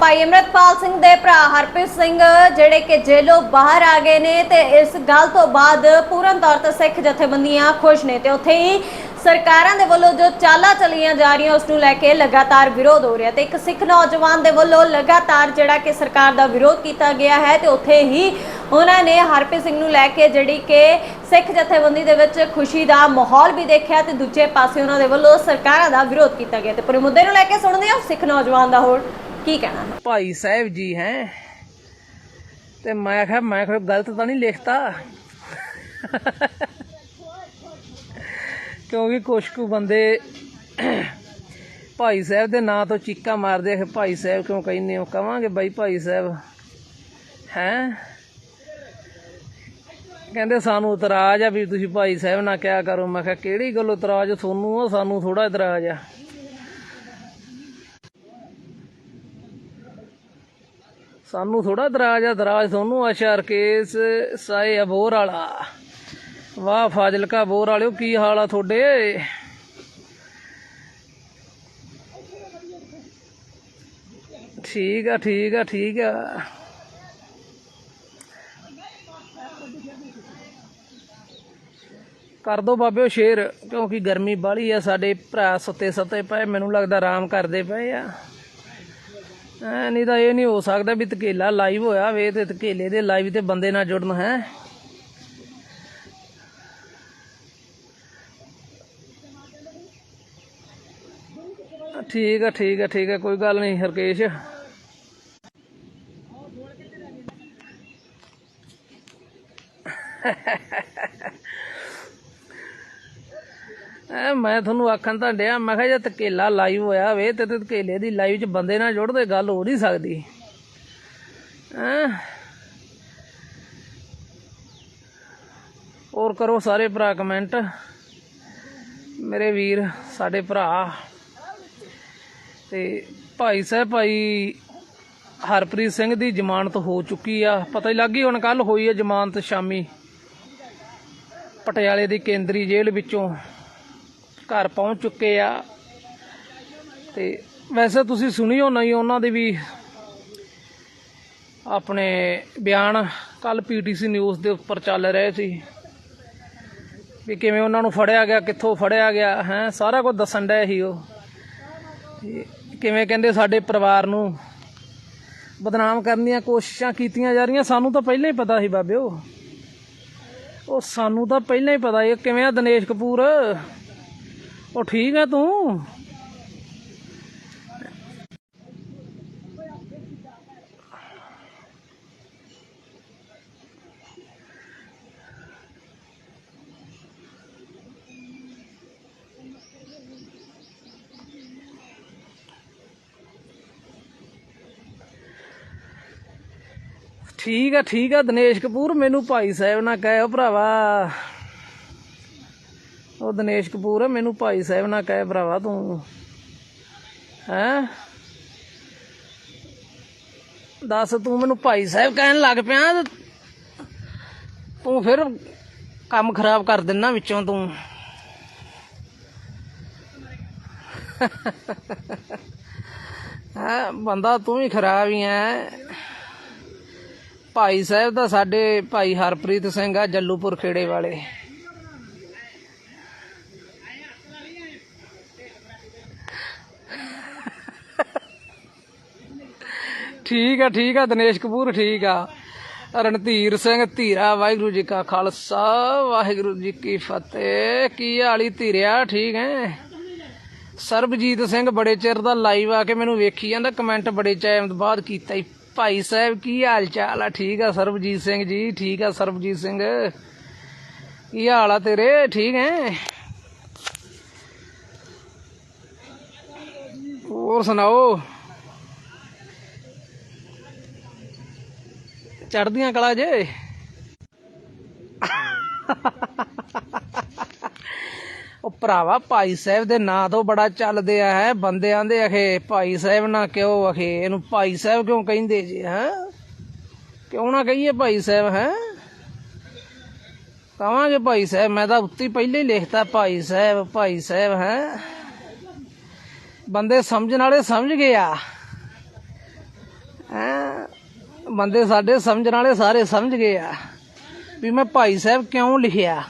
ਭਾਈ ਅਮਰਤਪਾਲ ਸਿੰਘ ਦੇ ਭਰਾ ਹਰਪ੍ਰੀਤ ਸਿੰਘ, ਜਿਹੜੇ ਕਿ ਜੇਲੋਂ ਬਾਹਰ ਆ ਗਏ ਨੇ ਤੇ ਇਸ ਗੱਲ ਤੋਂ ਬਾਅਦ ਪੂਰਨ ਤੌਰ ਤੇ ਸਿੱਖ ਜਥੇਬੰਦੀਆਂ ਖੁਸ਼ ਨੇ ਤੇ ਉੱਥੇ ਹੀ ਸਰਕਾਰਾਂ ਦੇ ਵੱਲੋਂ ਜੋ ਚਾਲਾਂ ਚਲੀਆਂ ਜਾ ਰਹੀਆਂ, ਉਸ ਨੂੰ ਲੈ ਕੇ ਲਗਾਤਾਰ ਵਿਰੋਧ ਹੋ ਰਿਹਾ ਤੇ ਇੱਕ ਸਿੱਖ ਨੌਜਵਾਨ ਦੇ ਵੱਲੋਂ ਲਗਾਤਾਰ ਜਿਹੜਾ ਕਿ ਸਰਕਾਰ ਦਾ ਵਿਰੋਧ ਕੀਤਾ ਗਿਆ ਹੈ ਤੇ ਉੱਥੇ ਹੀ ਉਹਨਾਂ ਨੇ ਹਰਪ੍ਰੀਤ ਸਿੰਘ ਨੂੰ ਲੈ ਕੇ ਜਿਹੜੀ ਕਿ ਸਿੱਖ ਜਥੇਬੰਦੀ ਦੇ ਵਿੱਚ ਖੁਸ਼ੀ ਦਾ ਮਾਹੌਲ ਵੀ ਦੇਖਿਆ ਤੇ ਦੂਜੇ ਪਾਸੇ ਉਹਨਾਂ ਦੇ ਵੱਲੋਂ ਸਰਕਾਰਾਂ ਦਾ ਵਿਰੋਧ ਕੀਤਾ ਗਿਆ ਤੇ ਪੂਰੇ ਮੁੱਦੇ ਨੂੰ ਲੈ ਕੇ ਸੁਣਦੇ ਹਾਂ ਸਿੱਖ ਨੌਜਵਾਨ ਦਾ ਹੋਰ। ਕੀ ਕਹਿਣਾ? ਹੈ ਭਾਈ ਸਾਹਿਬ ਜੀ ਹੈ। ਤੇ ਮੈਂ ਕਿਹਾ ਮੈਂ ਕੋਈ ਗਲਤ ਤਾਂ ਨਹੀਂ ਲਿਖਤਾ। ਕਿਉਂਕਿ ਕੁਛ ਕੁ ਬੰਦੇ ਭਾਈ ਸਾਹਿਬ ਦੇ ਨਾਂ ਤੋਂ ਚੀਕਾ ਮਾਰਦੇ ਆ ਕਿ ਭਾਈ ਸਾਹਿਬ ਕਿਉਂ ਕਹਿੰਦੇ ਹੋ? ਕਵਾਂਗੇ ਬਾਈ ਭਾਈ ਸਾਹਿਬ। ਹੈ? ਕਹਿੰਦੇ, ਸਾਨੂੰ ਇਤਰਾਜ਼ ਆ ਵੀ ਤੁਸੀਂ ਭਾਈ ਸਾਹਿਬ ਨਾਲ ਕਿਆ ਕਰੋ? ਮੈਂ ਕਿਹਾ, ਕਿਹੜੀ ਗੱਲੋਂ ਇਤਰਾਜ਼? ਤੁਹਾਨੂੰ ਆ, ਸਾਨੂੰ ਥੋੜਾ ਇਤਰਾਜ਼ ਆ। ਸਾਨੂੰ ਥੋੜਾ ਦਰਾਜ ਆ, ਦਰਾਜ ਤੁਹਾਨੂੰ ਆ ਸ਼ਰਕੇਸ ਸਾਏ ਅਬੋਰ ਵਾਲਾ। ਵਾਹ ਫਾਜ਼ਿਲਕਾ ਬੋਰ ਵਾਲਿਓ, ਕੀ ਹਾਲ ਆ ਤੁਹਾਡੇ? ਠੀਕ ਆ ਠੀਕ ਆ ਠੀਕ ਆ। ਕਰ ਦੋ ਬਾਬਿਓ ਸ਼ੇਰ, ਕਿਉਂਕਿ ਗਰਮੀ ਬਾਹਲੀ ਆ, ਸਾਡੇ ਭਰਾ ਸੁੱਤੇ ਸੁੱਤੇ ਪਏ, ਮੈਨੂੰ ਲੱਗਦਾ ਆਰਾਮ ਕਰਦੇ ਪਏ ਆ। ਐ ਨਹੀਂ ਤਾਂ ਇਹ ਨਹੀਂ ਹੋ ਸਕਦਾ ਵੀ ਧਕੇਲਾ ਲਾਈਵ ਹੋਇਆ ਵੇ ਤੇ ਧਕੇਲੇ ਦੇ ਲਾਈਵ ਤੇ ਬੰਦੇ ਨਾਲ ਜੁੜਨ, ਹੈ। ਠੀਕ ਆ ਠੀਕ ਆ ਠੀਕ ਆ, ਕੋਈ ਗੱਲ ਨਹੀਂ, ਹਰਕੇਸ਼। ਐ ਮੈਂ ਤੁਹਾਨੂੰ ਆਖਣ ਤਾਂ ਡਿਆ, ਮੈਂ ਕਿਹਾ ਜੇ ਧਕੇਲਾ ਲਾਈਵ ਹੋਇਆ ਵੇ ਤੇ ਧਕੇਲੇ ਦੀ ਲਾਈਵ 'ਚ ਬੰਦੇ ਨਾਲ ਜੁੜਦੇ ਗੱਲ ਹੋ ਨਹੀਂ ਸਕਦੀ। ਹੈਂ ਹੋਰ ਕਰੋ ਸਾਰੇ ਭਰਾ ਕਮੈਂਟ ਮੇਰੇ ਵੀਰ, ਸਾਡੇ ਭਰਾ ਤੇ ਭਾਈ ਸਾਹਿਬ, ਭਾਈ ਹਰਪ੍ਰੀਤ ਸਿੰਘ ਦੀ ਜ਼ਮਾਨਤ ਹੋ ਚੁੱਕੀ ਆ। ਪਤਾ ਹੀ ਲੱਗ ਗਈ ਹੁਣ ਕੱਲ ਹੋਈ ਹੈ ਜ਼ਮਾਨਤ ਸ਼ਾਮੀ। ਪਟਿਆਲੇ ਦੀ ਕੇਂਦਰੀ ਜੇਲ੍ਹ ਵਿੱਚੋਂ। ਘਰ ਪਹੁੰਚ ਚੁੱਕੇ ਆ। ਤੇ ਵੈਸੇ ਤੁਸੀਂ ਸੁਣਿਓ ਨਹੀਂ, ਉਹਨਾਂ ਦੇ ਵੀ ਆਪਣੇ ਬਿਆਨ ਕੱਲ ਪੀਟੀਸੀ ਨਿਊਜ਼ ਦੇ ਉੱਪਰ ਚੱਲ ਰਹੇ ਸੀ ਵੀ ਕਿਵੇਂ ਉਹਨਾਂ ਨੂੰ ਫੜਿਆ ਗਿਆ, ਕਿੱਥੋਂ ਫੜਿਆ ਗਿਆ, ਹੈ, ਸਾਰਾ ਕੁਝ ਦੱਸਣ ਡਿਆ ਸੀ ਉਹ। ਕਿਵੇਂ ਕਹਿੰਦੇ ਸਾਡੇ ਪਰਿਵਾਰ ਨੂੰ ਬਦਨਾਮ ਕਰਨ ਦੀਆਂ ਕੋਸ਼ਿਸ਼ਾਂ ਕੀਤੀਆਂ ਜਾ ਰਹੀਆਂ, ਸਾਨੂੰ ਤਾਂ ਪਹਿਲਾਂ ਹੀ ਪਤਾ ਸੀ ਬਾਬਿਓ। ਉਹ ਸਾਨੂੰ ਤਾਂ ਪਹਿਲਾਂ ਹੀ ਪਤਾ ਸੀ ਕਿਵੇਂ ਆ ਦਿਨੇਸ਼ ਕਪੂਰ? ਉਹ ਠੀਕ ਆ ਤੂੰ? ਠੀਕ ਆ ਠੀਕ ਆ ਦਿਨੇਸ਼ ਕਪੂਰ, ਮੈਨੂੰ ਭਾਈ ਸਾਹਿਬ ਨਾ ਕਹਿਓ ਭਰਾਵਾ। ਉਹ ਦਿਨੇਸ਼ ਕਪੂਰ ਮੈਨੂੰ ਭਾਈ ਸਾਹਿਬ ਨਾ ਕਹੇ ਭਰਾਵਾ ਤੂੰ। ਹੈਂ? ਦੱਸ, ਤੂੰ ਮੈਨੂੰ ਭਾਈ ਸਾਹਿਬ ਕਹਿਣ ਲੱਗ ਪਿਆ ਤੂੰ ਫਿਰ ਕੰਮ ਖਰਾਬ ਕਰ ਦਿੰਨਾ ਵਿੱਚੋਂ ਤੂੰ। ਹਾਂ? ਬੰਦਾ ਤੂੰ ਹੀ ਖਰਾਬ ਹੀ ਐ। ਭਾਈ ਸਾਹਿਬ ਦਾ ਸਾਡੇ ਭਾਈ ਹਰਪ੍ਰੀਤ ਸਿੰਘ ਆ, ਜੱਲੂਪੁਰ ਖੇੜੇ ਵਾਲੇ। ਠੀਕ ਆ ਠੀਕ ਆ, ਦਿਨੇਸ਼ ਕਪੂਰ ਠੀਕ ਆ। ਰਣਧੀਰ ਸਿੰਘ ਧੀਰਾ, ਵਾਹਿਗੁਰੂ ਜੀ ਕਾ ਖਾਲਸਾ, ਵਾਹਿਗੁਰੂ ਜੀ ਕੀ ਫਤਿਹ। ਕੀ ਹਾਲੀ ਧੀਰਿਆ, ਠੀਕ ਹੈ ਸਰਬਜੀਤ ਸਿੰਘ ਬੜੇ ਚਿਰ ਦਾ ਲਾਈਵ ਆ ਕੇ ਮੈਨੂੰ ਵੇਖੀ ਜਾਂਦਾ ਕਮੈਂਟ ਬੜੇ ਟਾਈਮ ਬਾਅਦ ਕੀਤਾ ਈ। ਭਾਈ ਸਾਹਿਬ, ਕੀ ਹਾਲ ਚਾਲ ਆ? ਠੀਕ ਆ ਸਰਬਜੀਤ ਸਿੰਘ ਜੀ, ਠੀਕ ਆ ਸਰਬਜੀਤ ਸਿੰਘ। ਕੀ ਹਾਲ ਆ ਤੇਰੇ? ਠੀਕ ਹੈ ਹੋਰ ਸੁਣਾਓ? ਚੜਦੀਆਂ ਕਲਾ ਜੇ। ਉਹ ਭਰਾਵਾ ਭਾਈ ਸਾਹਿਬ ਦੇ ਨਾਂ ਤੋਂ ਬੜਾ ਚੱਲਦੇ ਆ, ਹੈ? ਬੰਦੇ ਆਂਦੇ ਅਖੇ ਭਾਈ ਸਾਹਿਬ ਨਾ ਕਿਉਂ ਅਖੇ ਇਹਨੂੰ ਭਾਈ ਸਾਹਿਬ ਕਿਉਂ ਕਹਿੰਦੇ ਜੀ, ਹੈ? ਕਿਉਂ ਨਾ ਕਹੀਏ ਭਾਈ ਸਾਹਿਬ, ਹੈ? ਕਵਾਂਗੇ ਭਾਈ ਸਾਹਿਬ, ਮੈਂ ਤਾਂ ਉੱਤੀ ਪਹਿਲੇ ਲਿਖਤਾ ਭਾਈ ਸਾਹਿਬ ਭਾਈ ਸਾਹਿਬ, ਹੈ? ਬੰਦੇ ਸਮਝਣ ਵਾਲੇ ਸਮਝ ਗਏ ਆ। ਬੰਦੇ ਸਾਡੇ ਸਮਝਣ ਵਾਲੇ ਸਾਰੇ ਸਮਝ ਗਏ ਆ। ਵੀ ਮੈਂ ਭਾਈ ਸਾਹਿਬ ਕਿਉਂ ਲਿਖਿਆ?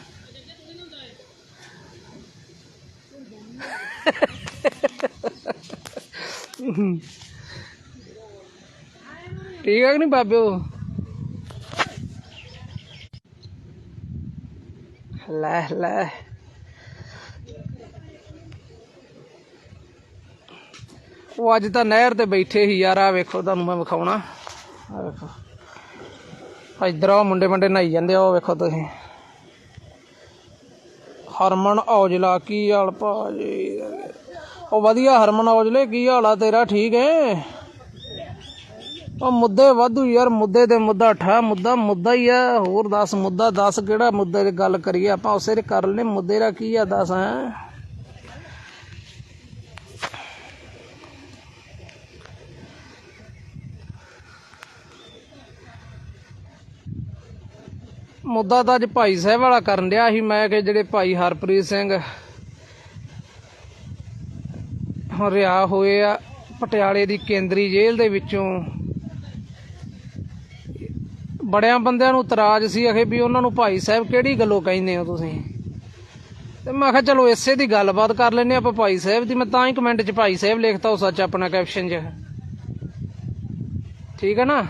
ਠੀਕ ਹੈ ਕਿ ਨਹੀਂ ਬਾਬਿਓ? ਲੈ ਲੈ। ਉਹ ਅੱਜ ਤਾਂ ਨਹਿਰ ਤੇ ਬੈਠੇ ਸੀ ਯਾਰ ਆ ਵੇਖੋ, ਤੁਹਾਨੂੰ ਮੈਂ ਵਿਖਾਉਣਾ। ਆ ਵੇਖੋ। ਇਧਰ ਆ ਮੁੰਡੇ ਮੁੰਡੇ ਨਹਾਈ ਜਾਂਦੇ ਆ, ਉਹ ਵੇਖੋ ਤੁਸੀਂ। ਹਰਮਨ ਔਜਲਾ, ਕੀ ਹਾਲ ਭਾਜੀ ਉਹ ਵਧੀਆ ਹਰਮਨ ਔਜਲੇ, ਕੀ ਹਾਲ ਆ ਤੇਰਾ? ਠੀਕ ਹੈ ਉਹ ਮੁੱਦੇ ਵਾਧੂ ਯਾਰ, ਮੁੱਦੇ ਤੇ ਮੁੱਦਾ ਠਾ, ਮੁੱਦਾ ਮੁੱਦਾ ਹੀ ਆ। ਹੋਰ ਦੱਸ, ਮੁੱਦਾ ਦੱਸ ਕਿਹੜਾ ਮੁੱਦੇ ਦੀ ਗੱਲ ਕਰੀਏ? ਆਪਾਂ ਉਸੇ ਦੇ ਕਰ ਲੈਨੇ ਮੁੱਦੇ ਦਾ ਕੀ ਆ ਦੱਸ, ਹੈ? ਮੁੱਦਾ ਤਾਂ ਅੱਜ ਭਾਈ ਸਾਹਿਬ ਵਾਲਾ ਕਰਨ ਡਿਆ ਸੀ, ਮੈਂ ਕਿ ਜਿਹੜੇ ਭਾਈ ਹਰਪ੍ਰੀਤ ਸਿੰਘ ਰਿਹਾ ਹੋਏ ਆ ਪਟਿਆਲੇ ਦੀ ਕੇਂਦਰੀ ਜੇਲ੍ਹ ਦੇ ਵਿੱਚੋਂ। ਬੜਿਆਂ ਬੰਦਿਆਂ ਨੂੰ ਇਤਰਾਜ਼ ਸੀ ਅਖੇ ਵੀ ਉਹਨਾਂ ਨੂੰ ਭਾਈ ਸਾਹਿਬ ਕਿਹੜੀ ਗੱਲੋਂ ਕਹਿੰਦੇ ਹੋ ਤੁਸੀਂ? ਤੇ ਮੈਂ ਕਿਹਾ ਚਲੋ ਇਸੇ ਦੀ ਗੱਲਬਾਤ ਕਰ ਲੈਨੇ ਆਪਾਂ ਭਾਈ ਸਾਹਿਬ ਦੀ, ਮੈਂ ਤਾਂ ਹੀ ਕਮੈਂਟ 'ਚ ਭਾਈ ਸਾਹਿਬ ਲਿਖਤਾ ਉਹ ਸੱਚ ਆਪਣਾ ਕੈਪਸ਼ਨ 'ਚ। ਠੀਕ ਹੈ ਨਾ?